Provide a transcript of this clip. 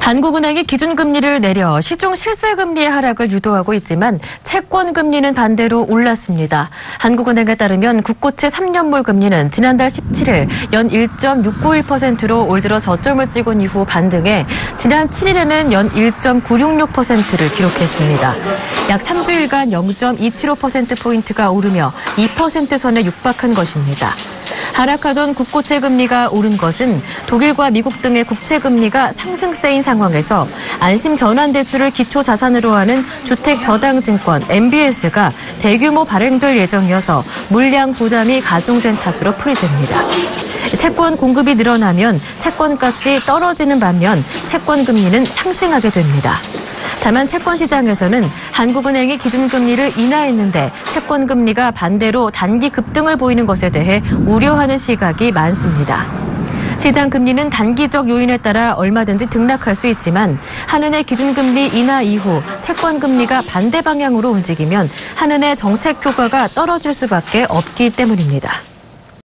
한국은행이 기준금리를 내려 시중 실세금리의 하락을 유도하고 있지만 채권금리는 반대로 올랐습니다. 한국은행에 따르면 국고채 3년물 금리는 지난달 17일 연 1.691%로 올 들어 저점을 찍은 이후 반등해 지난 7일에는 연 1.966%를 기록했습니다. 약 3주일간 0.275%포인트가 오르며 2% 선에 육박한 것입니다. 하락하던 국고채 금리가 오른 것은 독일과 미국 등의 국채 금리가 상승세인 상황에서 안심 전환 대출을 기초 자산으로 하는 주택 저당 증권 MBS가 대규모 발행될 예정이어서 물량 부담이 가중된 탓으로 풀이됩니다. 채권 공급이 늘어나면 채권 값이 떨어지는 반면 채권 금리는 상승하게 됩니다. 다만 채권 시장에서는 한국은행이 기준금리를 인하했는데 채권 금리가 반대로 단기 급등을 보이는 것에 대해 우려하는 시각이 많습니다. 시장 금리는 단기적 요인에 따라 얼마든지 등락할 수 있지만 한은의 기준금리 인하 이후 채권 금리가 반대 방향으로 움직이면 한은의 정책 효과가 떨어질 수밖에 없기 때문입니다.